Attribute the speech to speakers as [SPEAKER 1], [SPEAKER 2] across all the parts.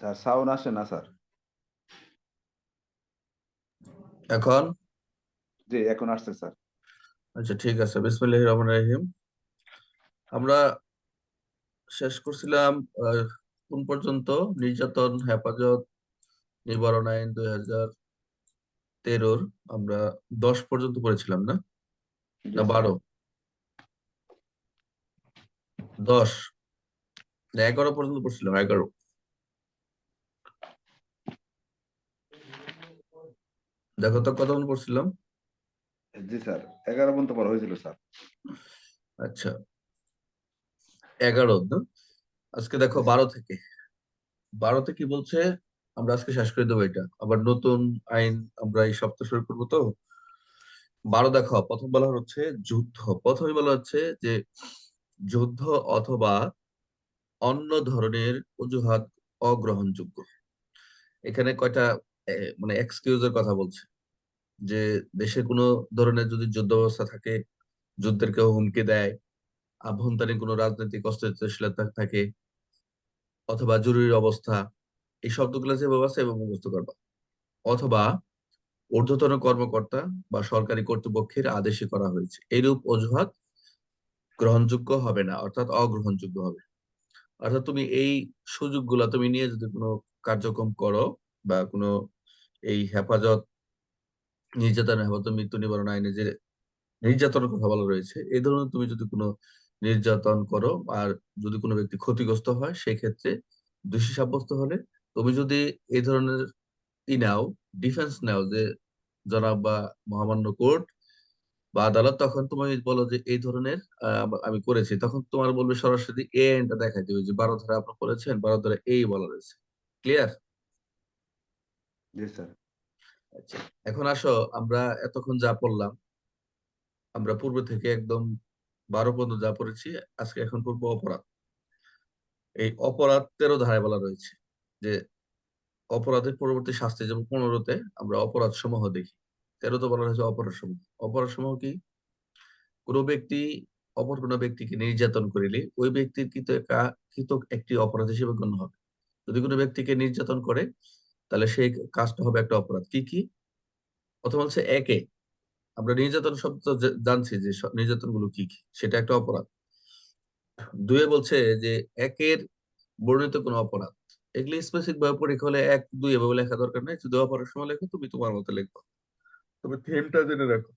[SPEAKER 1] Sir sound আসে না sir.
[SPEAKER 2] এখন?
[SPEAKER 1] জি এখন আসছে স্যার।
[SPEAKER 2] আচ্ছা ঠিক আছে। বিসমিল্লাহ রহমান রহিম। আমরা শেষ করছিলাম কোন পর্যন্ত? নির্যাতন হেফাজত নিবারণ আইন দুই হাজার তেরোর। আমরা দশ পর্যন্ত পড়েছিলাম না? না বারো? দশ? এগারো পর্যন্ত পড়ছিলাম এগারো। দেখো তো কতক্ষণ পড়ছিলাম?
[SPEAKER 1] জি স্যার এগারো পর্যন্ত পড়া হয়েছিল স্যার।
[SPEAKER 2] আচ্ছা এগারো আজকে দেখো বারো থেকে। বারোতে কি বলছে? আমরা আজকে শেষ করে দেবো এটা। আবার নতুন আইন আমরা এই সপ্তাহ শুরু করব তো। বারো দেখো প্রথম বলা হচ্ছে যুদ্ধ। প্রথমে বলা হচ্ছে যে যুদ্ধ অথবা অন্য ধরনের অজুহাত অগ্রহণযোগ্য। এখানে কয়টা মানে এক্সকিউজের কথা বলছে। যে দেশে কোনো ধরনের যদি যুদ্ধ ব্যবস্থা থাকে, যুদ্ধের কেউ হুমকি দেয়, আভ্যন্তরীণ কোনো রাজনৈতিক অস্থিতিশীলতা থাকে অথবা জরুরি অবস্থা, এই শব্দগুলো যেভাবে আছে এবং মুখস্থ করবা। অথবা ঊর্ধ্বতন কর্মকর্তা বা সরকারি কর্তৃপক্ষের আদেশে করা হয়েছে। এইরূপ অজুহাত গ্রহণযোগ্য হবে না, অর্থাৎ অগ্রহণযোগ্য হবে। অর্থাৎ তুমি এই সুযোগগুলা তুমি নিয়ে যদি কোনো কার্যক্রম করো বা কোনো এই হেফাজত নির্যাতন হেফাজত, মৃত্যু নিবারণ আইনে যে নির্যাতনের কথা বলা রয়েছে, এই ধরনের তুমি যদি কোনো নির্যাতন করো আর যদি কোনো ব্যক্তি ক্ষতিগ্রস্ত হয় সেই ক্ষেত্রে দোষী সাব্যস্ত হলে তুমি যদি এই ধরনের ই নাও ডিফেন্স নাও যে জনাব বা মহামান্য কোর্ট বা আদালত তখন তুমি বলো যে এই ধরনের আমি করেছি, তখন তোমার বলবে সরাসরি এ আইনটা দেখাই দেবে যে বারো ধারা আপনি করেছেন, বারো ধারা এই বলা রয়েছে। ক্লিয়ার আচ্ছা এখন আসো, আমরা এতক্ষণ যা পড়লাম, আমরা পূর্ব থেকে একদম বারো পর্যন্ত যা পড়েছি, আজকে এখন পূর্ব অপরাধ। এই অপরাধ তেরো ধারায় বলা রয়েছে যে, অপরাধের পরবর্তী শাস্তি যেমন পনেরোতে, আমরা অপরাধ সমূহ দেখি। তেরোতে বলা হয়েছে অপরাধ সমূহ। অপরাধ সমূহ কি? কোনো ব্যক্তি, অপর কোনো ব্যক্তিকে নির্যাতন করিলে, ওই ব্যক্তির কৃত কৃত একটি অপরাধ হিসেবে গণ্য হবে। যদি কোনো ব্যক্তিকে নির্যাতন করে তাহলে সেই কাজটা হবে একটা অপরাধ। কি কি? প্রথম হচ্ছে একে। আমরা নির্যাতন শব্দ জানছি যে নির্যাতনগুলো কি কি? সেটা একটা অপরাধ। দুয়ে বলছে যে একের বর্ণিত কোনো অপরাধ। এগুলি স্পেসিফিক ভাবে পরীক্ষা হলে এক দুই এভাবে লেখা দরকার নেই। যদি অপরাধ সময় লেখো তুমি তোমার মতো লিখব তবে থিমটা জেনে রাখো।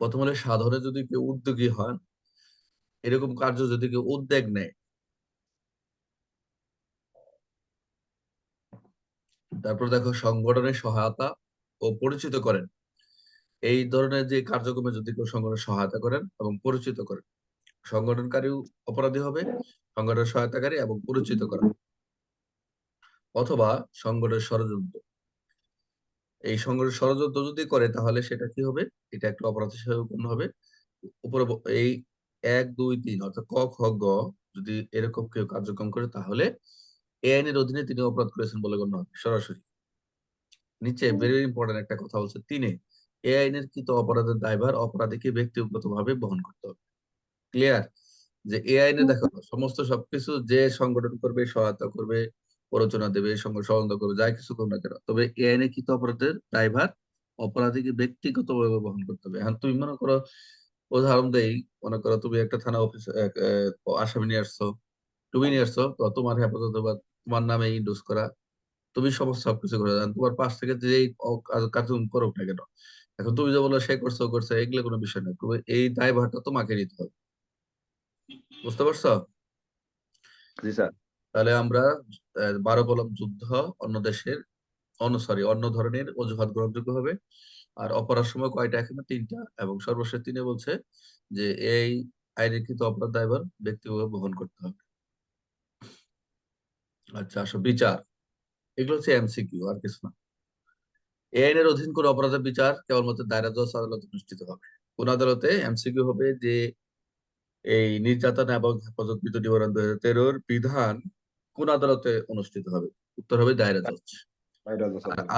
[SPEAKER 2] প্রথম হলে সাধারণে যদি কেউ উদ্যোগী হন এরকম কার্য যদি কেউ উদ্যোগ নেয় তারপর দেখো সংগঠনের সহায়তা ও পরিচিত করেন। এই ধরনের যে কার্যক্রমে যদি কেউ সংগঠনের সহায়তা করেন এবং পরিচিত করেন সংগঠনকারী অপরাধী হবে, সংগঠনের সহায়তাকারী এবং পরিচিত করেন অথবা সংগঠনের ষড়যন্ত্র। এই সংগঠনের ষড়যন্ত্র যদি করে, তাহলে সেটা কি হবে? এটা একটা অপরাধ হিসেবে গণ্য হবে। উপরে এই এক, দুই, তিন অর্থাৎ ক, খ, গ যদি এরকম কেউ কার্যক্রম করে, তাহলে এই আইনের অধীনে তিনি অপরাধ করেছেন বলে গণ্য হবে সরাসরি। নিচে ভেরি ইম্পর্টেন্ট একটা কথা বলছে তিনে এই আইনের কৃত অপরাধের দায়ভার অপরাধীকে ব্যক্তিগতভাবে বহন করতে হবে। ক্লিয়ার যে এই আইনে দেখো সমস্ত সবকিছু যে সংগঠন করবে সহায়তা করবে প্ররোচনা দেবে সহযোগিতা করবে যাই কিছু করবে না কেন তবে এ আইনে কৃত অপরাধের দায়ভার অপরাধীকে ব্যক্তিগতভাবে বহন করতে হবে। এখন তুমি মনে করো উদাহরণ দেই মনে করো তুমি একটা থানা অফিস আসামি নিয়ে আসছো তুমি নিয়ে আসছো তো তোমার হেফাজত তোমার নামে ইন্ডোজ করা তুমি সমস্ত সবকিছু করে দেন তোমার পাশ থেকে যে কার্যক্রম করুক না কেন এখন তুমি যে বলো সে করছে করছে এগুলো কোনো বিষয় না। তবে এই দায়ভারটা তোমাকে নিতে হবে। বুঝতে পারছ?
[SPEAKER 1] জি স্যার।
[SPEAKER 2] তাহলে আমরা বারো কলম যুদ্ধ অন্য দেশের অন্য সরি অন্য ধরনের অজুহাত গ্রহণযোগ্য হবে। আর অপরাধ সময় কয়টা? এখানে তিনটা। এবং সর্বশেষ তিনে বলছে যে এই আইনের কৃত অপরাধ দায়ভার ব্যক্তিগত বহন করতে হবে। আচ্ছা আসো বিচার। এগুলো হচ্ছে এমসিকিউ আর কিছু না। এই আইনের অধীন কোন অপরাধের বিচার কেবলমাত্র দায়রা জজ আদালত অনুষ্ঠিত হবে। কোন আদালতে এমসিকিউ হবে যে এই নির্যাতন এবং হেফাজত মৃত্যু নিবারণ দুই হাজার তেরোর বিধান কোন আদালতে অনুষ্ঠিত হবে? উত্তর হবে দায়রা জজ।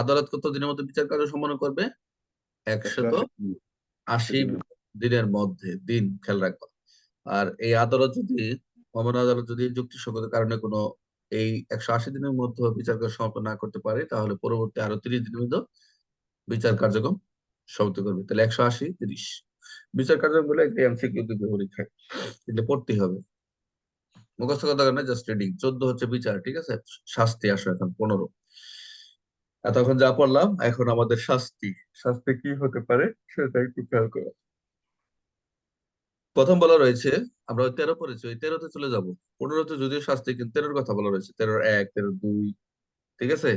[SPEAKER 2] আদালত। কত দিনের মধ্যে বিচার কার্য সম্পন্ন করবে? একশত আশি দিনের মধ্যে। দিন খেয়াল রাখবা। আর এই আদালত যদি মহামান্য আদালত যদি যুক্তিসঙ্গত কারণে কোনো এই একশো আশি দিনের মধ্যে বিচার কার্য সমাপ্ত না করতে পারে, তাহলে পরবর্তী আরও তিরিশ দিনের মধ্যে বিচার কার্যক্রম সমাপ্ত করবে। তাহলে একশো আশি, তিরিশ। বিচার কার্যক্রমগুলো একটা এমসিকিউ দিতে পরীক্ষায় এগুলো পড়তেই হবে। মুখস্থ কথা না জাস্ট রিডিং চোদ্দ হচ্ছে বিচার, ঠিক আছে? শাস্তি আসো এখন, পনেরো। এতক্ষণ যা পড়লাম, এখন আমাদের শাস্তি। শাস্তি কি হতে পারে, সেটা একটু খেয়াল করো। প্রথম বলা রয়েছে, আমরা ওই তেরো পড়েছি, ওই তেরোতে চলে যাব। পনেরোতে যদিও শাস্তি, কিন্তু তেরোর কথা বলা রয়েছে। তেরোর এক, তেরোর দুই, ঠিক আছে?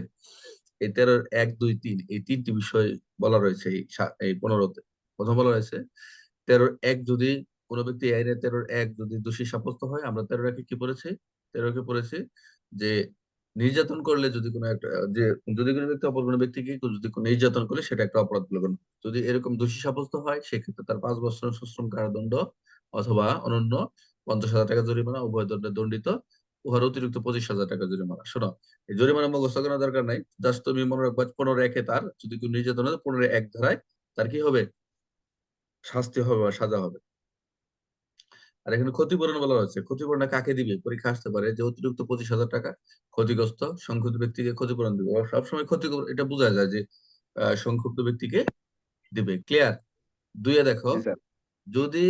[SPEAKER 2] এই তেরোর এক, দুই, তিন, এই তিনটি বিষয় বলা রয়েছে এই পনেরোতে। প্রথম বলা রয়েছে, তেরোর এক যদি কোনো ব্যক্তি আইনে তেরোর এক যদি দোষী সাব্যস্ত হয়, আমরা তেরোর একে কি পড়েছি? তেরোকে পড়েছি যে নির্যাতন করলে যদি কোনো একটা, যে যদি কোনো ব্যক্তি, অপর কোনো ব্যক্তিকে যদি কোনো নির্যাতন করলে সেটা একটা অপরাধ বলে যদি এরকম দোষী সাব্যস্ত হয়, সেক্ষেত্রে তার পাঁচ বছর সশ্রম কারাদণ্ড অথবা অনন্য পঞ্চাশ হাজার টাকা জরিমানা, উভয় দণ্ডে দণ্ডিত, উহার অতিরিক্ত পঁচিশ হাজার টাকা জরিমানা। শোনো, এই জরিমানা মুখস্থ করার দরকার নাই। জাস্ট তুমি মনে রাখবা পনেরো একে তার, যদি কেউ নির্যাতন হয়, পনেরো এক ধারায়, তার কি হবে? শাস্তি হবে বা সাজা হবে। আর এখানে ক্ষতিপূরণ বলা হচ্ছে ক্ষতিপূরণ কাকে দিবে? পরীক্ষা আসতে পারে যে অতিরিক্ত পঁচিশ হাজার টাকা ক্ষতিগ্রস্ত সংক্ষুব্ধ ব্যক্তিকে ক্ষতিপূরণ দিবে। সবসময় ক্ষতি এটা বোঝা যায় যে সংক্ষুব্ধ ব্যক্তিকে দিবে। ক্লিয়ার দুইয়ে দেখো যদি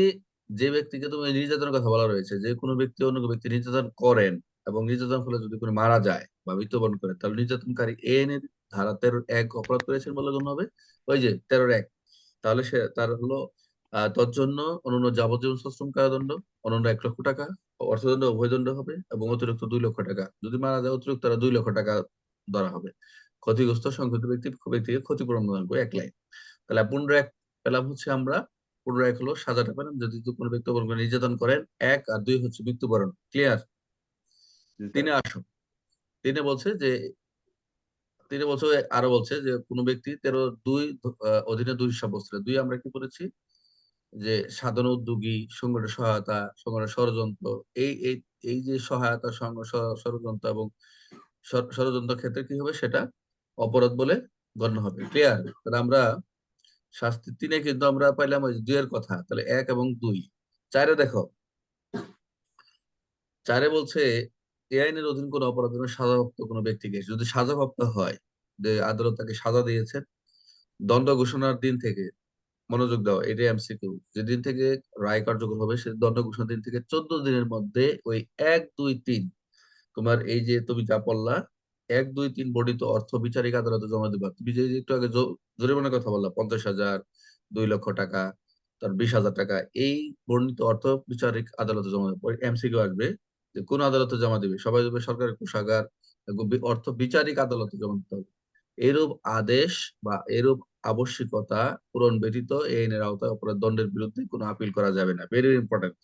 [SPEAKER 2] যে ব্যক্তিকে তুমি নির্যাতনের কথা বলা রয়েছে যে কোনো ব্যক্তি অন্য কোনো ব্যক্তি নির্যাতন করেন এবং নির্যাতন ফলে যদি কোনো মারা যায় বা মৃত্যুবরণ করে তাহলে নির্যাতনকারী এন এর ধারা তেরো এক অপরাধ করেছেন বলে গণ্য হবে। ওই যে তেরোর এক তাহলে সে তার হলো আহ তোর জন্য অনন্য যাবজ্জীবন সশ্রম কারাদণ্ড অনন্য এক লক্ষ টাকা অর্থদণ্ড উভয়দণ্ড হবে এবং অতিরিক্ত দুই লক্ষ টাকা। যদি মারা যায় অতিরিক্ত আরও দুই লক্ষ টাকা ধরা হবে। ক্ষতিগ্রস্ত সংক্ষিপ্ত ব্যক্তি ব্যক্তিকে ক্ষতিপূরণ প্রদান করে এক লাইন। তাহলে পনেরো এক পেলাম হচ্ছে আমরা। পনেরো এক হলো সাজাটা পেলাম যদি কোনো ব্যক্তি কোনো নির্যাতন করেন এক আর দুই হচ্ছে মৃত্যুবরণ। ক্লিয়ার তিনে আসো তিনে বলছে যে তিনি বলছে আরও বলছে যে কোনো ব্যক্তি তেরো দুই অধীনে দুই সাব্যস্ত। দুই আমরা কি করেছি? যে সাধন উদ্যোগী, সংগঠন সহায়তা, সংগঠন ষড়যন্ত্র, এই এই যে সহায়তা ষড়যন্ত্র এবং ষড়যন্ত্র ক্ষেত্রে কি হবে? সেটা অপরাধ বলে গণ্য হবে। ক্লিয়ার তাহলে আমরা শাস্তি তিনে কিন্তু আমরা পাইলাম ওই দুইয়ের কথা। তাহলে এক এবং দুই। চারে দেখো। চারে বলছে, এ আইনের অধীন কোন অপরাধ সাজাপ্রাপ্ত কোনো ব্যক্তিকে যদি সাজাপ্রাপ্ত হয়, যে আদালত তাকে সাজা দিয়েছেন দণ্ড ঘোষণার দিন থেকে মনোযোগ দাও এটা এমসিকিউ যেদিন থেকে রায় কার্যকর হবে, সে দণ্ড ঘোষণার দিন থেকে চোদ্দ দিনের মধ্যে ওই এক, দুই, তিন, তোমার এই যে তুমি যা পড়লা এক, দুই, তিন বর্ণিত অর্থ বিচারিক আদালতে জমা দিবা। তুমি যে একটু আগে জরিমানার কথা বললা, পঞ্চাশ হাজার, দুই লক্ষ টাকা, তার বিশ হাজার টাকা, এই বর্ণিত অর্থ বিচারিক আদালতে জমা দেবে। এমসিকিউ আসবে যে কোন আদালতে জমা দিবে। সবাই দেবে সরকারের কোষাগার অর্থ বিচারিক আদালতে জমা দিতে হবে। এরূপ আদেশ বা এরূপ আবশ্যিকতা পূরণ ব্যতীত এই আইনের আওতায় অপরাধ দণ্ডের বিরুদ্ধে কোনো আপিল করা যাবে না। ভেরি ইম্পর্টেন্ট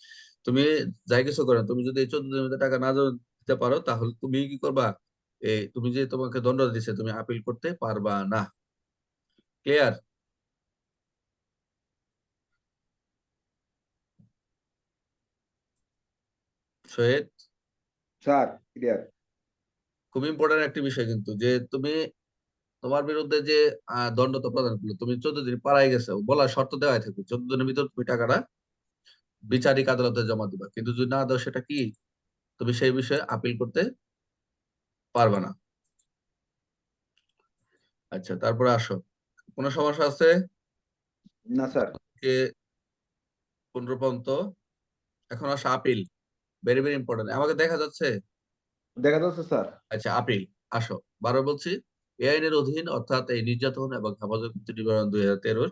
[SPEAKER 2] তুমি যাই কিছু করো তুমি যদি এই চোদ্দ দিনের মধ্যে টাকা না দিতে পারো তাহলে তুমি কি করবা? এই তুমি যে তোমাকে দণ্ড দিচ্ছে তুমি আপিল করতে পারবা না। ক্লিয়ার শহীদ
[SPEAKER 1] স্যার ক্লিয়ার
[SPEAKER 2] খুব ইম্পর্টেন্ট একটি বিষয় কিন্তু যে তুমি তোমার বিরুদ্ধে যে দণ্ড তো প্রদান করল তুমি চোদ্দ দিন পালাই গেছো বলার শর্ত দেওয়া থাকবে। চোদ্দ দিনের ভিতর তুমি টাকাটা বিচারিক আদালতে জমা দিবা। কিন্তু যদি না দাও সেটা কি? তুমি সেই বিষয়ে আপিল করতে পারবে না। আচ্ছা তারপরে আসো। কোনো সমস্যা আছে?
[SPEAKER 1] না স্যার।
[SPEAKER 2] কে? পনেরো পর্যন্ত। এখন আসো আপিল ভেরি ভেরি ইম্পর্টেন্ট আমাকে দেখা যাচ্ছে?
[SPEAKER 1] দেখা যাচ্ছে স্যার।
[SPEAKER 2] আচ্ছা আপিল আসো। বারো বলছি। এ আইনের অধীন অর্থাৎ এই নির্যাতন এবং হেফাজত নিবারণ দুই হাজার তেরোর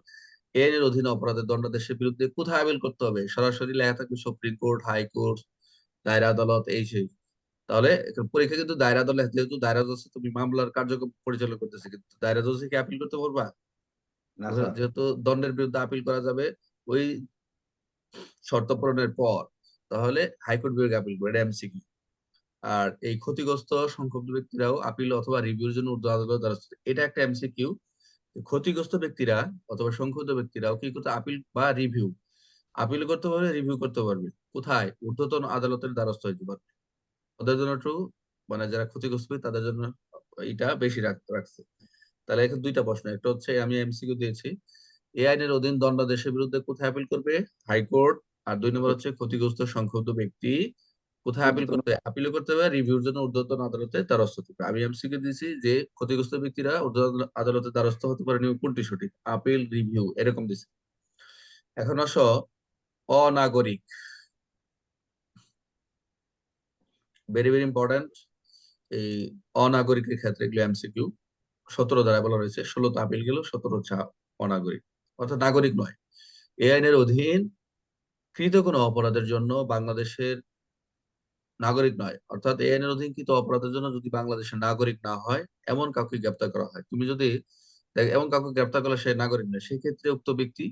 [SPEAKER 2] এ আইনের অধীনে অপরাধের দণ্ডাদেশের বিরুদ্ধে কোথায় আপিল করতে হবে? সরাসরি লেখা থাকবে সুপ্রিম কোর্ট হাইকোর্ট দায়রা আদালত এই সেই। তাহলে পরীক্ষা কিন্তু দায়রা আদালত যেহেতু দায়রা জজে তুমি মামলার কার্যক্রম পরিচালনা করতেছে কিন্তু দায়রা জজে কি আপিল করতে পারবা?
[SPEAKER 1] না
[SPEAKER 2] যেহেতু দণ্ডের বিরুদ্ধে আপিল করা যাবে ওই শর্ত পূরণের পর তাহলে হাইকোর্ট বিভাগে আপিল করে এটা এমসিকিউ। আর এই ক্ষতিগ্রস্ত সংক্ষুব্ধ ব্যক্তিরাও আপিল অথবা রিভিউর জন্য ঊর্ধ্ব আদালত দ্বারস্থ। এটা একটা এমসিকিউ ক্ষতিগ্রস্ত ব্যক্তিরা অথবা সংক্ষুব্ধ ব্যক্তিরাও কি করতে আপিল বা রিভিউ আপিল করতে পারবে রিভিউ করতে পারবে। কোথায়? ঊর্ধ্বতন আদালতের দ্বারস্থ হইতে পারবে ওদের জন্য একটু মানে যারা ক্ষতিগ্রস্ত তাদের জন্য এটা বেশি রাখছে। তাহলে এখানে দুইটা প্রশ্ন। একটা হচ্ছে, আমি এমসিকিউ দিয়েছি। এই আইনের অধীন দণ্ডাদেশের বিরুদ্ধে কোথায় আপিল করবে? হাইকোর্ট। আর দুই নম্বর হচ্ছে, ক্ষতিগ্রস্ত সংক্ষুব্ধ ব্যক্তি কোথায় আপিল করতে আপিল করতে হবে রিভিউর জন্য ঊর্ধ্বতন আদালতে দ্বারস্থ হতে হবে আমি এমসিকে দিয়েছি যে ক্ষতিগ্রস্ত ব্যক্তিরা ঊর্ধ্বতন আদালতে দ্বারস্থ হতে পারেনি কোনটি সঠিক? আপিল রিভিউ এরকম দিছে এখন আসো অনাগরিক। ভেরি ভেরি ইম্পর্টেন্ট এই অনাগরিকের ক্ষেত্রে এগুলো এমসিকিউ সতেরো দ্বারা বলা রয়েছে ষোলোতে আপিল গেল সতেরো হচ্ছে অনাগরিক। অর্থাৎ নাগরিক নয়। এই আইনের অধীন কৃত কোনো অপরাধের জন্য বাংলাদেশের নাগরিক নয়। অর্থাৎ এই আইনের অধীন কৃত অপরাধের জন্য যদি বাংলাদেশের নাগরিক না হয়, এমন কাউকে গ্রেপ্তার করা হয়। তুমি যদি এমন কাউকে গ্রেপ্তার করলে সে নাগরিক নয়। সেক্ষেত্রে উক্ত ব্যক্তি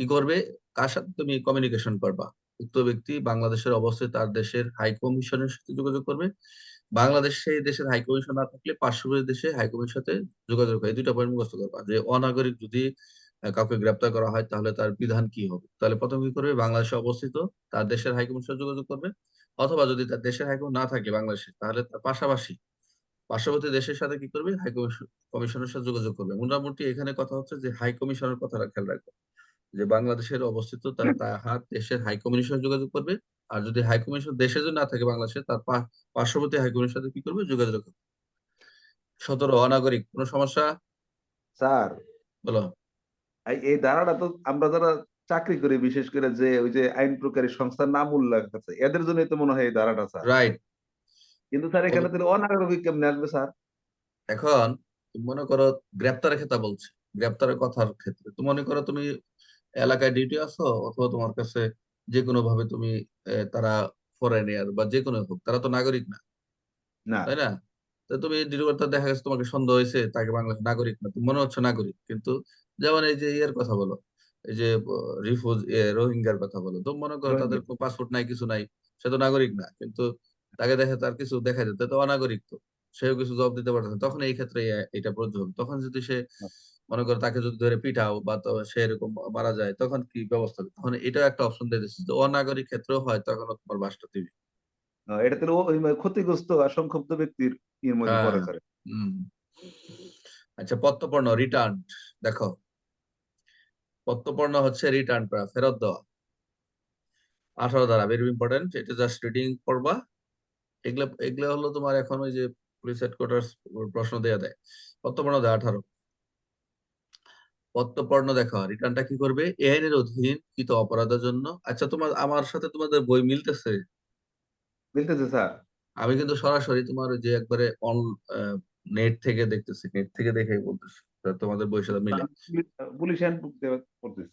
[SPEAKER 2] কি করবে? কার সাথে তুমি কমিউনিকেশন করবা? উক্ত ব্যক্তি বাংলাদেশের অবস্থায় তার দেশের হাই কমিশনের সাথে যোগাযোগ করবে। বাংলাদেশ সেই দেশের হাই কমিশন না থাকলে পার্শ্ববর্তী দেশে হাই কমিশনের সাথে যোগাযোগ করে দুইটা পয়েন্ট মুখস্থ করবা। যে অনাগরিক যদি কাউকে গ্রেপ্তার করা হয়, তাহলে তার বিধান কি হবে? তাহলে প্রথম কি করবে? বাংলাদেশে অবস্থিত তার দেশের হাই কমিশনের সাথে যোগাযোগ করবে। অথবা যদি তার দেশের হাই কমিশন না থাকে বাংলাদেশে তাহলে তার পাশাপাশি পার্শ্ববর্তী দেশের সাথে কি করবে? হাই কমিশনের সাথে যোগাযোগ করবে। মোটামুটি এখানে কথা হচ্ছে যে হাই কমিশনের কথাটা খেয়াল রাখবে। যে বাংলাদেশের অবস্থিত তার তাহার দেশের হাই কমিশনের যোগাযোগ করবে আর যদি হাই কমিশন দেশে যদি না থাকে বাংলাদেশে তার পার্শ্ববর্তী হাই কমিশনের সাথে কি করবে? যোগাযোগ করবে। সতেরো অনাগরিক কোনো সমস্যা?
[SPEAKER 1] স্যার।
[SPEAKER 2] বলো।
[SPEAKER 1] এই এই ধারাটা তো আমরা যারা চাকরি করি বিশেষ করে যে ওই যে আইন প্রকারী সংস্থার নাম উল্লেখ আছে। এদের জন্য তো মনে হয় এই ধারাটা স্যার।
[SPEAKER 2] রাইট
[SPEAKER 1] কিন্তু স্যার এখানে তাহলে অনাগরিক কেমনে আসবে স্যার।
[SPEAKER 2] এখন তুমি মনে করো গ্রেপ্তারের ক্ষেত্রে বলছি গ্রেপ্তারের কথার ক্ষেত্রে। তুমি মনে করো তুমি এলাকায় ডিউটি আছো অথবা তোমার কাছে যে কোনো ভাবে তুমি তারা ফরেনিয়ার বা যে কোনো হোক তারা তো নাগরিক না।
[SPEAKER 1] না।
[SPEAKER 2] তাই না? তো তুমি ডিউটি দেখা গেছে তোমাকে সন্দেহ হয়েছে তাকে বাংলাদেশ নাগরিক না তুমি মনে হচ্ছে নাগরিক। কিন্তু যেমন এই যে ইয়ের কথা বলো যে রিফুজ রোহিঙ্গার কথা বলো তো মনে করো তাদের পাসপোর্ট নাই কিছু নাই সে তো নাগরিক না কিন্তু তাকে দেখে তার কিছু দেখা যেত তো অনাগরিক তো সেও কিছু জবাব দিতে পারতেছে না। তখন এই ক্ষেত্রে এটা প্রযোজ্য হবে তখন যদি সে মনে করো তাকে যদি ধরে পিটাও বা তো সে এরকম মারা যায় তখন কি ব্যবস্থা? তখন এটাও একটা অপশন দিয়ে দিচ্ছে যে অনাগরিক ক্ষেত্রেও হয় তখন তোমার বাসটা দিবি
[SPEAKER 1] এটা ওই ক্ষতিগ্রস্ত আর সংক্ষুব্ধ ব্যক্তির মধ্যে পড়ে
[SPEAKER 2] হ্যাঁ। আচ্ছা পত্তপর্ণ রিটার্ন দেখো পত্তপর্ণ হচ্ছে রিটার্ন করা ফেরত দেওয়া। আঠারো ধারা ভেরি ইম্পর্টেন্ট এটা জাস্ট রিডিং করবা। এগুলো এগুলো হলো তোমার এখন ওই যে পুলিশ হেডকোয়ার্টার্স প্রশ্ন দেয়া দেয়। পত্তপর্ণ দেয় আঠারো। পত্তপর্ণ দেখো রিটার্নটা কি করবে? এই আইনের অধীন কৃত অপরাধের জন্য। আচ্ছা তোমার আমার সাথে তোমাদের বই মিলতেছে?
[SPEAKER 1] মিলতেছে স্যার।
[SPEAKER 2] আমি কিন্তু সরাসরি তোমার ওই যে একবারে অন নেট থেকে দেখতেছি নেট থেকে দেখেই বলতেছি। তোমাদের বইয়ের সাথে মিলে।
[SPEAKER 1] পুলিশ করতেছে।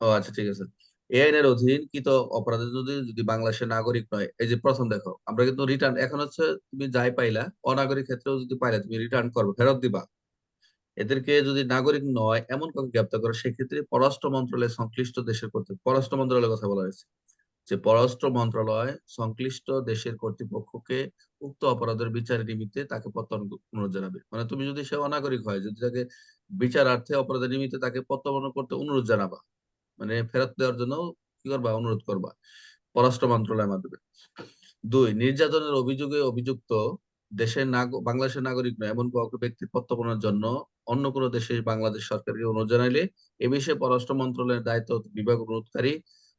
[SPEAKER 2] ও আচ্ছা ঠিক আছে। এই আইনের অধীন কৃত অপরাধের যদি যদি বাংলাদেশের নাগরিক নয় এই যে প্রথম দেখো আমরা কিন্তু রিটার্ন এখন হচ্ছে তুমি যাই পাইলা অনাগরিক ক্ষেত্রেও যদি পাইলা তুমি রিটার্ন করবে ফেরত দিবা। এদেরকে যদি নাগরিক নয় এমন কাউকে গ্রেপ্তার করে সেক্ষেত্রে পররাষ্ট্র মন্ত্রণালয় সংশ্লিষ্ট দেশের কর্তৃক পররাষ্ট্র মন্ত্রণালয়ের কথা বলা হয়েছে। যে পররাষ্ট্র মন্ত্রণালয় সংশ্লিষ্ট দেশের কর্তৃপক্ষকে উক্ত অপরাধের বিচার নিমিত্তে তাকে প্রত্যয়ন অনুরোধ জানাবে। মানে তুমি যদি সে অনাগরিক হয়, যদি তাকে বিচারার্থে অপরাধের নিমিত্তে তাকে প্রত্যর্পণ করতে অনুরোধ জানাবা মানে ফেরত দেওয়ার জন্য কি করবা? অনুরোধ করবা পররাষ্ট্র মন্ত্রণালয়ের মাধ্যমে। দুই, নির্যাতনের অভিযোগে অভিযুক্ত দেশের বাংলাদেশের নাগরিক নয়, এমন কাউকে ব্যক্তি প্রত্যর্পণের জন্য অন্য কোনো দেশে বাংলাদেশ সরকারকে অনুরোধ জানাইলে এ বিষয়ে পররাষ্ট্র মন্ত্রণালয়ের দায়িত্ব বিভাগ অনুরোধকারী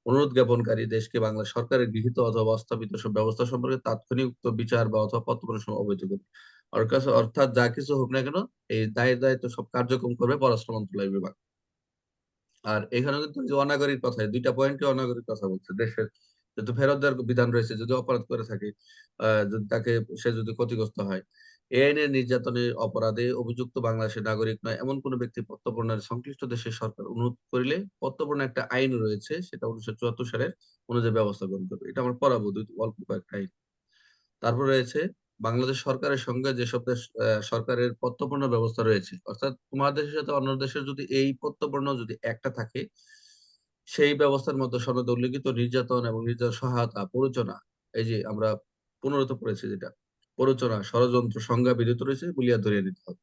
[SPEAKER 2] অনুরোধ জ্ঞাপনকারী দেশকে বাংলা সরকারের গৃহীত অথবা স্থাপিত সব ব্যবস্থা সম্পর্কে তাৎক্ষণিক উক্ত বিচার বা অথবা সময় অবহিত করবে অর্থাৎ- অর্থাৎ যা কিছু হোক না কেন এই দায়ের দায়িত্ব সব কার্যক্রম করবে পররাষ্ট্র মন্ত্রণালয় বিভাগ। আর এখানে কিন্তু যে অনাগরিক কথা দুইটা পয়েন্টে অনাগরিক কথা বলছে। দেশের যেহেতু ফেরত দেওয়ার বিধান রয়েছে যদি অপরাধ করে থাকে আহ, যদি তাকে সে যদি ক্ষতিগ্রস্ত হয় এই আইনের নির্যাতনের অপরাধে অভিযুক্ত বাংলাদেশের নাগরিক নয়, এমন কোন ব্যক্তি প্রত্যর্পণের সংশ্লিষ্ট দেশের সরকার অনুরোধ করিলে প্রত্যর্পণের একটা আইন রয়েছে, সেটা উনিশশো চুয়াত্তর সালের অনুযায়ী ব্যবস্থা গ্রহণ করবে। এটা আমার দুই অল্প কয়েকটা আইন। তারপর রয়েছে, বাংলাদেশ সরকারের সঙ্গে যেসব দেশ সরকারের প্রত্যর্পণ ব্যবস্থা রয়েছে, অর্থাৎ তোমার দেশের সাথে অন্য দেশের যদি এই প্রত্যর্পণ যদি একটা থাকে, সেই ব্যবস্থার মধ্যে সনদে উল্লেখিত নির্যাতন এবং নির্যাতন সহায়তা, প্ররোচনা, এই যে আমরা পুনরুত পড়েছি যেটা প্ররোচনা, ষড়যন্ত্র, সংজ্ঞা বিধিত রয়েছে বলিয়া ধরিয়ে নিতে হবে।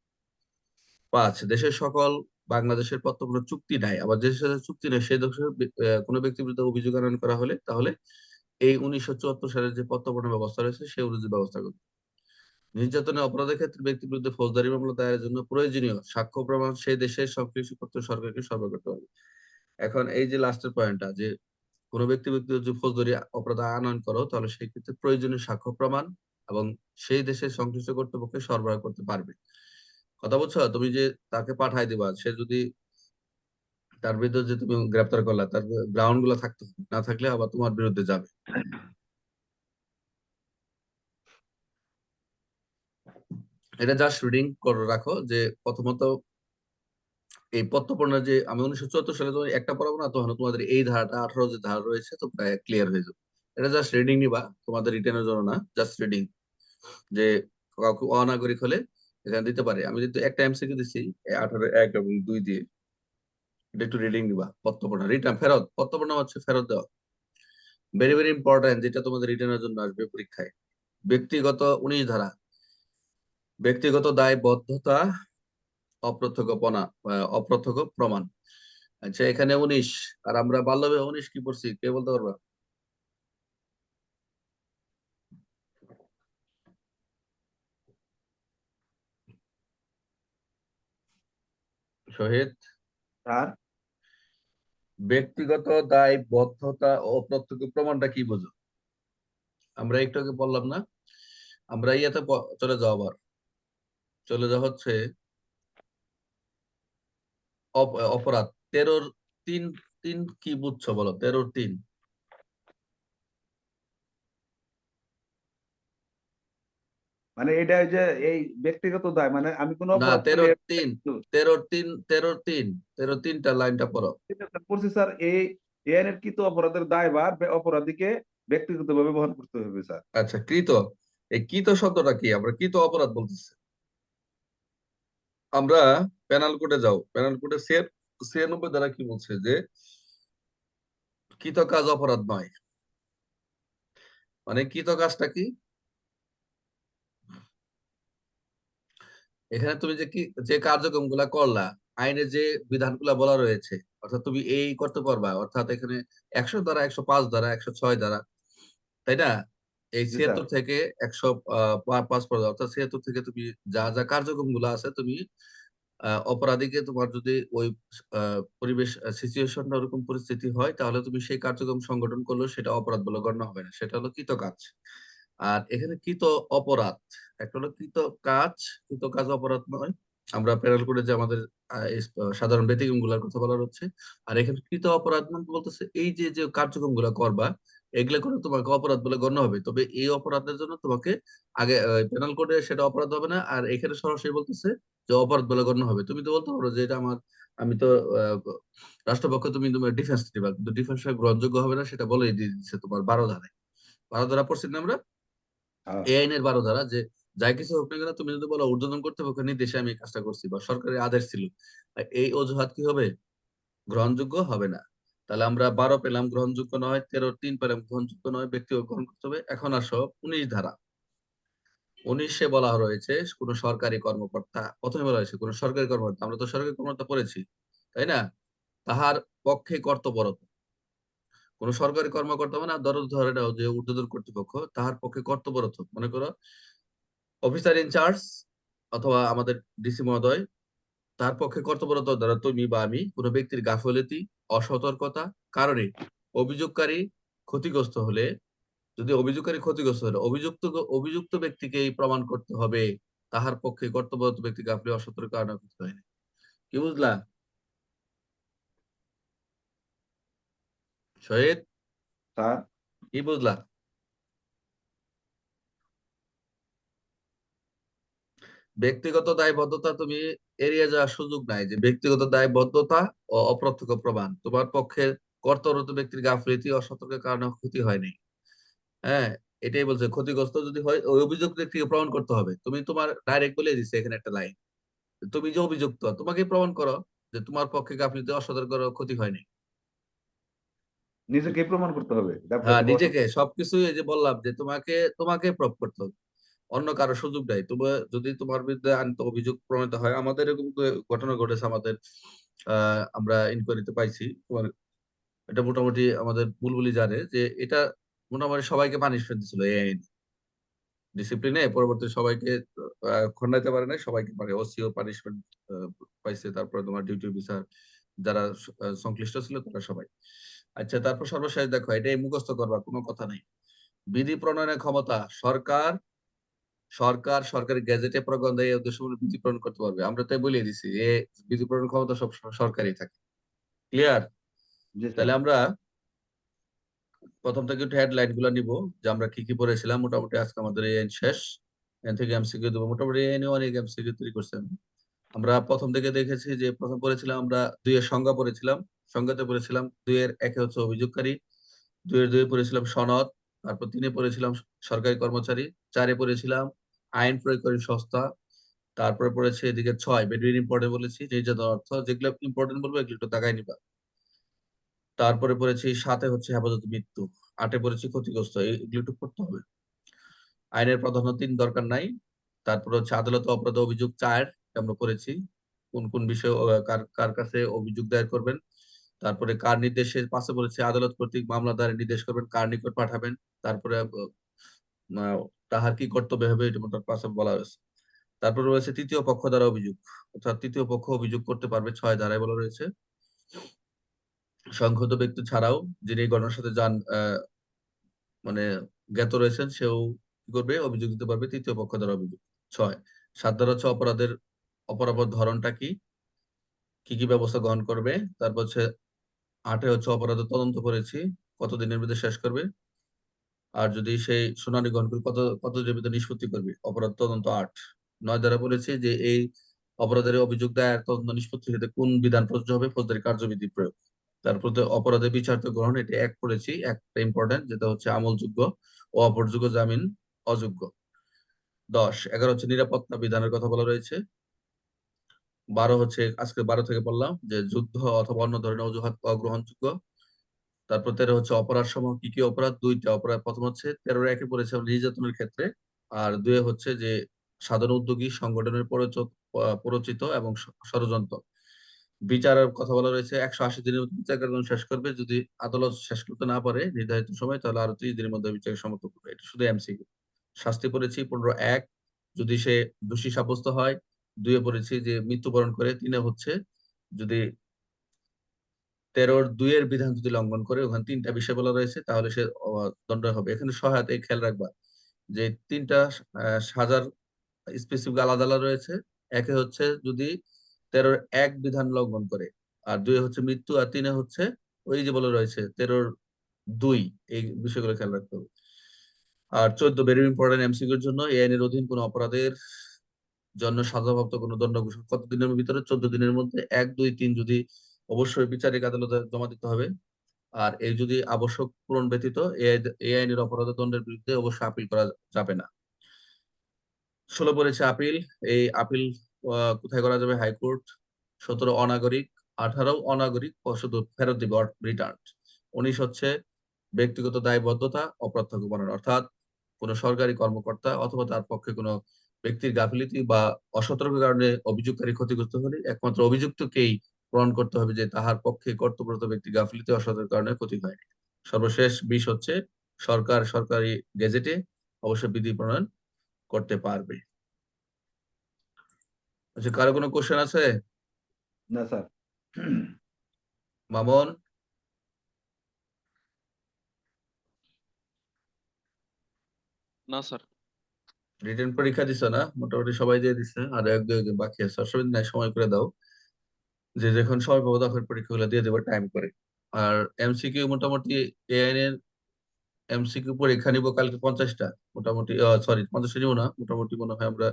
[SPEAKER 2] পাঁচ, দেশের সকল বাংলাদেশের প্রত্যর্পণ চুক্তি নাই। আবার দেশের সাথে চুক্তি নেই, সেই দেশের কোনো ব্যক্তির বিরুদ্ধে অভিযোগ আনয়ন করা হলে, তাহলে এই উনিশশো চুয়াত্তর সালের যে প্রত্যর্পণ ব্যবস্থা রয়েছে, সেই অনুযায়ী ব্যবস্থা করবে নির্যাতনের অপরাধের ক্ষেত্রে ব্যক্তির বিরুদ্ধে ফৌজদারি মামলা দায়েরের জন্য প্রয়োজনীয় সাক্ষ্য প্রমাণ সেই দেশের সংশ্লিষ্ট কর্তৃক সরকারকে সরবরাহ করতে হবে। এখন এই যে লাস্টের পয়েন্টটা, যে কোনো ব্যক্তি ব্যক্তি যদি ফৌজদারি অপরাধ আনয়ন করো, তাহলে সেই ক্ষেত্রে প্রয়োজনীয় সাক্ষ্য প্রমাণ এবং সেই দেশের সংশ্লিষ্ট কর্তৃপক্ষকে সরবরাহ করতে পারবে। কথা বলছো? তুমি যে তাকে পাঠাই দিবা, সে যদি তার বিরুদ্ধে যে তুমি গ্রেপ্তার করলা, তার গ্রাউন্ডগুলো থাকতে না থাকলে আবার তোমার বিরুদ্ধে যাবে। এটা জাস্ট রিডিং করে রাখো যে প্রথমত এই পত্রপণ্য যে, আমি উনিশশো চুয়াত্তর সালে যখন একটা পড়াবো না, তখন তোমাদের এই ধারাটা, আঠারো যে ধারা রয়েছে, তো প্রায় ক্লিয়ার হয়ে যাবে। এটা জাস্ট রিডিং নিবা, তোমাদের রিটার্নের জন্য না জাস্ট রিডিং যে কাউকে অনাগরিক হলে এখানে দিতে পারে। আমি যদি একটা এমসিকিউ দিচ্ছি আঠারো, এক এবং দুই দিয়ে। এটা একটু রিডিং নিবা পত্রপণ্য রিটার্ন ফেরত। পত্রপণ্য হচ্ছে ফেরত দেওয়া। ভেরি ভেরি ইম্পর্টেন্ট যেটা তোমাদের রিটার্নের জন্য আসবে পরীক্ষায়। ব্যক্তিগত উনিশ ধারা। ব্যক্তিগত দায়বদ্ধতা, অপ্রত্যক্ষপনা অপ্রত্যক্ষ প্রমাণ। আচ্ছা এখানে উনিশ। আর আমরা বাল্যবে উনিশ কি পড়ছি? কে বলতে পারবা? শহীদ
[SPEAKER 1] তার
[SPEAKER 2] ব্যক্তিগত দায়বদ্ধতা ও প্রত্যক্ষ প্রমাণটা কি বোঝো? আমরা একটু আগে বললাম না? আমরা ইয়াতে চলে যাও আবার। চলে যাওয়া হচ্ছে অপ- অপরাধ। তেরোর তিন তিন কি বুঝছ বলো? তেরোর তিন।
[SPEAKER 1] মানে এটা যে এই ব্যক্তিগত দায় মানে আমি কোনো
[SPEAKER 2] না
[SPEAKER 1] অপরাধ
[SPEAKER 2] তিন তেরোর তিন তেরোর তিনটা লাইনটা পড়ো।
[SPEAKER 1] বলছি স্যার এই এই কৃত অপরাধের দায়ভার অপরাধীকে ব্যক্তিগতভাবে বহন করতে হবে স্যার।
[SPEAKER 2] আচ্ছা কৃত এই কৃত শব্দটা কি? আমরা কৃত অপরাধ বলতেছি। আমরা পেনাল কোডে যাও। পেনাল কোডে ছিয়ানব্বই দ্বারা কি বলছে যে কৃত কাজ অপরাধ নয়। মানে কৃত কাজটা কি? এখানে তুমি যে কি যে কার্যক্রমগুলা করলা আইনে যে বিধানগুলা বলা রয়েছে অর্থাৎ তুমি এই করতে পারবা অর্থাৎ এখানে একশো দ্বারা একশো পাঁচ দ্বারা একশো ছয় দ্বারা তাই না? এই ছিয়াত্তর থেকে একশো পাঁচ পর্যন্ত অর্থাৎ ছিয়াত্তর থেকে তুমি যা যা কার্যক্রমগুলো আছে তুমি আহ, অপরাধীকে তোমার যদি ওই পরিবেশ সিচুয়েশনটা ওরকম পরিস্থিতি হয় তাহলে তুমি সেই কার্যক্রম সংগঠন করলেও সেটা অপরাধ বলে গণ্য হবে না সেটা হলো কৃত কাজ আর এখানে কৃত অপরাধ। একটা হলো কৃত কাজ কৃত কাজ অপরাধ নয়। আমরা প্যারাল করে যে আমাদের সাধারণ ব্যতিক্রমগুলার কথা বলা হচ্ছে, আর এখানে কৃত অপরাধ মানে বলতেছে? এই যে যে কার্যক্রমগুলা করবা, এগুলো করে তোমাকে অপরাধ বলে গণ্য হবে। তবে এই অপরাধের জন্য তোমাকে আগে পেনাল কোডে সেটা অপরাধ হবে না, আর এখানে সরাসরি বলতেছে যে অপরাধ বলে গণ্য হবে। তুমি তো বলতে পারো যে এটা আমার, আমি তো রাষ্ট্রপক্ষ তুমি তোমার ডিফেন্স দিবা, কিন্তু ডিফেন্স গ্রহণযোগ্য হবে না, সেটা বলেই দিয়ে দিচ্ছে তোমার বারো ধারায়। বারো ধারা পড়ছি না আমরা? এই আইনের বারো ধারা যে যাই কিছু হোক না কেন, তুমি যদি বলো কর্তৃপক্ষ নির্দেশে আমি কাজটা করছি বা আদেশ ছিল এই অজুহাত কি হবে? গ্রহণযোগ্য হবে না। তাহলে আমরা বারো পেলাম গ্রহণযোগ্য নয়, তেরো তিন পেলাম গ্রহণযোগ্য নয়, ব্যক্তিগত গ্রহণ করতে হবে। এখন আসো উনিশ ধারা। উনিশে বলা রয়েছে কোন সরকারি কর্মকর্তা, প্রথমে বলা হয়েছে কোন সরকারি কর্মকর্তা, আমরা তো সরকারি কর্মকর্তা পড়েছি, তাই না? তাহার পক্ষে কর্তব্যরত। কোন সরকারি কর্মকর্তা মানে ধরো ধরে নাও যে ঊর্ধ্বতন কর্তৃপক্ষ, তাহার পক্ষে কর্তব্যরত। মনে করো অফিসার ইনচার্জ অথবা আমাদের ডিসি মহোদয়, তার পক্ষে কর্তব্যরত দ্বারা তুমি বা আমি, কোনো ব্যক্তির গাফলতি, অসতর্কতা, কারণে অভিযোগকারী ক্ষতিগ্রস্ত হলে, যদি অভিযোগকারী ক্ষতিগ্রস্ত হলে অভিযুক্ত অভিযুক্ত ব্যক্তিকেই প্রমাণ করতে হবে। তাহার পক্ষে কর্তব্যরত ব্যক্তি গাফলে অসতর্ক কারণে কি বুঝলা? শহীদ?
[SPEAKER 1] স্যার।
[SPEAKER 2] কি বুঝলা? ব্যক্তিগত দায়বদ্ধতা তুমি এড়িয়ে যাওয়ার সুযোগ নাই যে ব্যক্তিগত দায়বদ্ধতা ও অপ্রত্যক্ষ প্রমাণ। তোমার পক্ষে কর্তরত ব্যক্তির গাফিলতি অসতর্কের কারণে ক্ষতি হয়নি। হ্যাঁ এটাই বলছে ক্ষতিগ্রস্ত যদি হয় ওই অভিযুক্ত ব্যক্তিকে প্রমাণ করতে হবে। তুমি তোমার ডাইরেক্ট বলে দিচ্ছে এখানে একটা লাইন তুমি যে অভিযুক্ত তোমাকে প্রমাণ করো যে তোমার পক্ষে গাফিলতি অসতর্ক ক্ষতি হয়নি।
[SPEAKER 1] নিজেকে প্রমাণ করতে হবে।
[SPEAKER 2] হ্যাঁ নিজেকে সবকিছু এই যে বললাম যে তোমাকে তোমাকে প্রুভ করতে হবে। অন্য কারও সুযোগ দেয় তোমার যদি তোমার বিরুদ্ধে আনিত অভিযোগ প্রমাণিত হয় আমাদের এরকম ঘটনা ঘটেছে আমাদের আহ আমরা ইনকোয়ারিতে পাইছি। তোমার এটা মোটামুটি আমাদের বুলবুলি জানে যে এটা মোটামুটি সবাইকে পানিশমেন্ট দিছিল এই আইন। ডিসিপ্লিনে পরবর্তী সবাইকে খন্ডাইতে পারে না সবাইকে পারে। ওসিও পানিশমেন্ট পাইছে। তারপরে তোমার ডিউটি অফিসার যারা সংশ্লিষ্ট ছিল তারা সবাই। আচ্ছা তারপর সর্বশেষ দেখো এটাই মুখস্থ করবা কোনো কথা নেই। বিধি প্রণয়নের ক্ষমতা সরকার সরকার সরকারি গেজেটে প্রজ্ঞাপন দেয় এই উদ্দেশ্য বিধি প্রণয়ন করতে পারবে। আমরা তাই বলিয়ে দিছি যে বিধি প্রণয়ন ক্ষমতা সব সরকারি থাকে। ক্লিয়ার তাহলে আমরা প্রথম থেকে একটু হেডলাইনগুলো নিব যে আমরা কি কি পড়েছিলাম। মোটামুটি আজকে আমাদের এই আইন শেষ। এখান থেকে এমসিকিউ দেবো। মোটামুটি এই আইনে অনেক এমসিকিউ তৈরি করছেন আমরা প্রথম থেকে দেখেছি যে প্রথম পড়েছিলাম আমরা দুইয়ের সংজ্ঞা পড়েছিলাম। সংজ্ঞাতে পড়েছিলাম, দুইয়ের একে হচ্ছে অভিযোগকারী, দুইয়ের দুয়ে পড়েছিলাম সনদ, তারপর তিনে পড়েছিলাম সরকারি কর্মচারী, চারে পড়েছিলাম আইন প্রয়োগকারী সংস্থা, তারপরে পড়েছে এদিকে ছয় ভেরি ইম্পর্টেন্ট বলেছি, নির্যাতন অর্থ, যেগুলো ইম্পর্টেন্ট বলব এগুলো একটু তাকাই নিবা। তারপরে পড়েছি সাথে হচ্ছে হেফাজত মৃত্যু, আটে পড়েছি ক্ষতিগ্রস্ত এগুলো একটু পড়তে হবে। আইনের প্রাধান্য তিন দরকার নাই, তারপরে হচ্ছে আদালত অপরাধ অভিযোগ চার, আমরা করেছি কোন কোন বিষয়ে কার কার কাছে অভিযোগ দায়ের করবেন তারপরে কার নির্দেশে পাশে বলেছে, আদালত কর্তৃক মামলা দায়ের নির্দেশ করবেন কার নিকট পাঠাবেন, তারপরে তাহার কি কর্তব্য হবে এটা পাশে বলা হয়েছে। তারপরে রয়েছে তৃতীয় পক্ষ দ্বারা অভিযোগ, অর্থাৎ তৃতীয় পক্ষ অভিযোগ করতে পারবে ছয় ধারায় বলা রয়েছে। সংহত ব্যক্তি ছাড়াও যিনি ঘটনার সাথে যান মানে জ্ঞাত রয়েছেন, সেও কি করবে? অভিযোগ দিতে পারবে তৃতীয় পক্ষ দ্বারা অভিযোগ। ছয়, সাত ধারা অপরাধের অপরাধ ধরনটা কি? কি কি ব্যবস্থা গ্রহণ করবে? তারপর হচ্ছে আটে হচ্ছে অপরাধের তদন্ত করেছি, কতদিনের মধ্যে শেষ করবে? আর যদি সেই শুনানি গ্রহণ করে কত কত মধ্যে নিষ্পত্তি করবে? অপরাধ তদন্ত আট। নয় দ্বারা বলেছে যে এই অপরাধের অভিযোগ দায়ের, তদন্ত নিষ্পত্তির ক্ষেত্রে কোন বিধান প্রযোজ্য হবে, ফৌজদারি কার্যবিধি প্রয়োগ। তারপর অপরাধের বিচার তো গ্রহণ, এটা এক করেছি, একটা ইম্পর্টেন্ট যেটা হচ্ছে আমলযোগ্য ও অপরযোগ্য জামিন অযোগ্য। দশ, এগারো হচ্ছে নিরাপত্তা বিধানের কথা বলা রয়েছে। বারো হচ্ছে, আজকে বারো থেকে বললাম যে যুদ্ধ অথবা অন্য ধরনের অজুহাত অগ্রহণযোগ্য। তারপর তেরো হচ্ছে অপরাধ সমূহ, কি কি অপরাধ? দুইটা অপরাধ। প্রথম হচ্ছে, তেরো একে পড়েছে নির্যাতনের ক্ষেত্রে। আর দুয়ে হচ্ছে যে সাধারণ উদ্যোগী সংগঠনের পরিচ- পরিচিত এবং ষড়যন্ত্র। বিচারের কথা বলা রয়েছে, একশো আশি দিনের মধ্যে বিচার কার্যক্রম শেষ করবে। যদি আদালত শেষ করতে না পারে, নির্ধারিত সময়, তাহলে আরও ত্রিশ দিনের মধ্যে বিচার সমাপ্ত করবে। এটা শুধু এমসিকিউ। শাস্তি পড়েছি পনেরো এক। যদি সে দোষী সাব্যস্ত হয় দুয়ে পড়েছি যে মৃত্যুবরণ করে তিনে হচ্ছে যদি তেরোর দুইয়ের বিধান যদি লঙ্ঘন করে, ওখানে তিনটা বিষয় বলা রয়েছে, তাহলে সে দণ্ড হবে। এখানে সহায়তা, এই খেয়াল রাখবা যে তিনটা সাজার স্পেসিফিক আলাদা আলাদা রয়েছে। একে হচ্ছে যদি তেরোর এক বিধান লঙ্ঘন করে, আর দুই হচ্ছে মৃত্যু, আর তিনে হচ্ছে ওই যে বলে রয়েছে তেরোর দুই, এই বিষয়গুলো খেয়াল রাখতে হবে। আর চোদ্দ ভেরি ইম্পর্টেন্ট এমসিকিউর জন্য এই আইনের অধীন কোন অপরাধের জন্য সাজাপ্রাপ্ত কোনো দণ্ড কত দিনের ভিতরে? চোদ্দ দিনের মধ্যে। এক, দুই, তিন যদি অবশ্যই বিচারিক আদালতে জমা দিতে হবে। আর এই যদি আবশ্যক পূরণ ব্যতীত এই আইন- আইনের অপরাধ দণ্ডের বিরুদ্ধে অবশ্যই আপিল করা যাবে না। ষোলো পড়েছে আপিল। এই আপিল কোথায় করা যাবে? হাইকোর্ট। সতেরো, অনাগরিক। আঠারো, অনাগরিক শুধু ফেরত দিবে রিটার্ন। উনিশ হচ্ছে ব্যক্তিগত দায়বদ্ধতা অপ্রত্যক্ষ অর্থাৎ কোন সরকারি কর্মকর্তা অথবা তার পক্ষে কোনো ব্যক্তির গাফিলতি বা অসতর্ক কারণে অভিযোগকারী ক্ষতিগ্রস্ত হলে একমাত্র অভিযুক্তকেই প্রমাণ করতে হবে যে তাহার পক্ষে কর্তব্যরত ব্যক্তি গাফিলতি অসতর্ক কারণে ক্ষতি হয়। সর্বশেষ বিশ হচ্ছে সরকার সরকারি গেজেটে অবশ্যই বিধি প্রণয়ন করতে পারবে। আচ্ছা কারও কোনো কোশ্চেন আছে?
[SPEAKER 1] না স্যার।
[SPEAKER 2] মামন?
[SPEAKER 3] না স্যার।
[SPEAKER 2] রিটেন পরীক্ষা দিছো না? মোটামুটি সবাই দিয়ে দিছে। আর এক, দুই একজন বাকি আছে। অসুবিধা নাই, সময় করে দাও। যে যখন সময় পাবো তখন পরীক্ষাগুলো দিয়ে দেবো টাইম করে। আর এমসিকিউ মোটামুটি এআইএন এর এমসিকিউ পরীক্ষা নিব কালকে পঞ্চাশটা। মোটামুটি সরি পঞ্চাশটা নিব না। মোটামুটি মনে হয় আমরা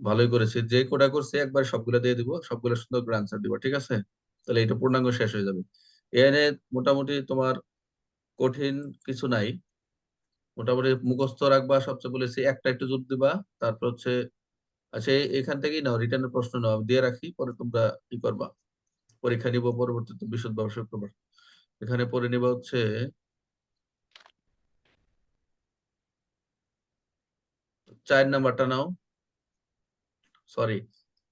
[SPEAKER 2] ভালোই করেছি। যে কোটা করছে একবার সবগুলো দিয়ে দিব। সবগুলো সুন্দর করে আনসার দিব, ঠিক আছে? তাহলে এটা পূর্ণাঙ্গ শেষ হয়ে যাবে। এআইএন মোটামুটি তোমার কঠিন কিছু নাই। মোটামুটি মুখস্থ রাখবা, সবচেয়ে বলেছি একটা একটু জোর দিবা, তারপর হচ্ছে আচ্ছা এখান থেকেই নাও রিটার্নের প্রশ্ন নাও দিয়ে রাখি, পরে তোমরা কি করবা? পরীক্ষা নিব পরবর্তীতে বিশদভাবে শুক্রবার এখানে পরে নিবা হচ্ছে, চার নাম্বারটা নাও সরি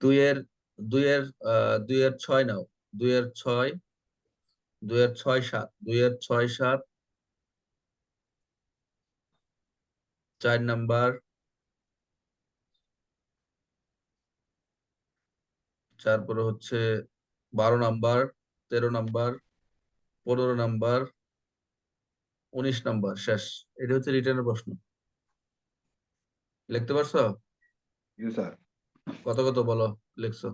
[SPEAKER 2] দুইয়ের দুইয়ের দুইয়ের ছয় নাও দুইয়ের ছয় দুইয়ের ছয় সাত দুইয়ের ছয় সাত চার নাম্বার তারপরে হচ্ছে বারো নাম্বার তেরো নাম্বার পনেরো নাম্বার উনিশ নাম্বার শেষ। এটা হচ্ছে রিটার্নের প্রশ্ন। লিখতে পারছ?
[SPEAKER 1] স্যার।
[SPEAKER 2] কত কত বলো লিখছো।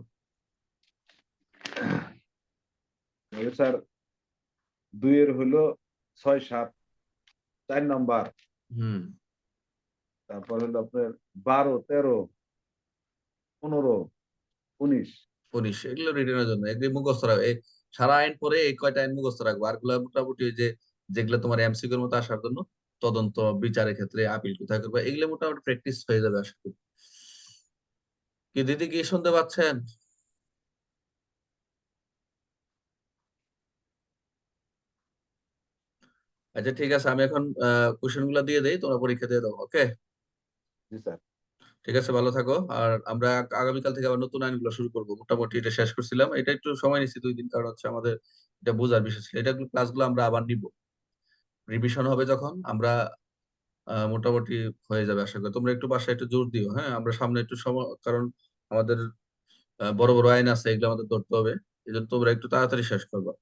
[SPEAKER 1] স্যার দুইয়ের হলো ছয় সাত চার নাম্বার।
[SPEAKER 2] হুম।
[SPEAKER 1] তারপর হলো আপনার বারো, তেরো, পনেরো, উনিশ।
[SPEAKER 2] উনিশ, এগুলো রিটার্নের জন্য। এগুলি মুখস্থ রাখবে সারা আইন পরে এই কয়টা আইন মুখস্থ রাখব? আরগুলো মোটামুটি যে, যেগুলো তোমার এমসিকিউর মতো আসার জন্য তদন্ত, বিচারের ক্ষেত্রে আপিল কোথায় করবে, এগুলো মোটামুটি প্র্যাকটিস হয়ে যাবে আশা করি। কি দিদি, কি শুনতে পাচ্ছেন? আচ্ছা ঠিক আছে। আমি এখন কোশ্চেনগুলা দিয়ে দেই, তোমরা পরীক্ষা দিয়ে দাও ওকে ঠিক আছে, ভালো থাকো। আর আমরা আগামীকাল থেকে আবার নতুন আইনগুলো শুরু করব। মোটামুটি এটা শেষ করছিলাম। এটা একটু সময় নিচ্ছি দুই দিন, কারণ হচ্ছে আমাদের এটা বোঝার বিষয় ছিল। এটা ক্লাসগুলো আমরা আবার নিব। রিভিশন হবে যখন আমরা মোটামুটি হয়ে যাবে আশা করি। তোমরা একটু বাসায় একটু জোর দিও হ্যাঁ? আমরা সামনে একটু সময়, কারণ আমাদের বড় বড় আইন আছে, এগুলো আমাদের ধরতে হবে। এই জন্য তোমরা একটু তাড়াতাড়ি শেষ করবা।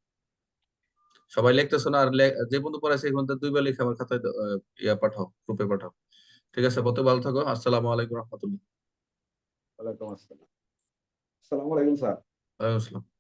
[SPEAKER 2] সবাই লিখতেছো না, আর যে বন্ধু পড়াইছে এখন দুইবার লিখে আমার খাতায় ইয়া পাঠাও গ্রুপে পাঠাও। ঠিক আছে কত ভালো থাকো আসসালামু আলাইকুম রহমতুল্লাহ।
[SPEAKER 1] ওয়ালাইকুম আসসালাম। আসসালামু আলাইকুম স্যার।
[SPEAKER 2] ওয়ালাইকুম আসসালাম।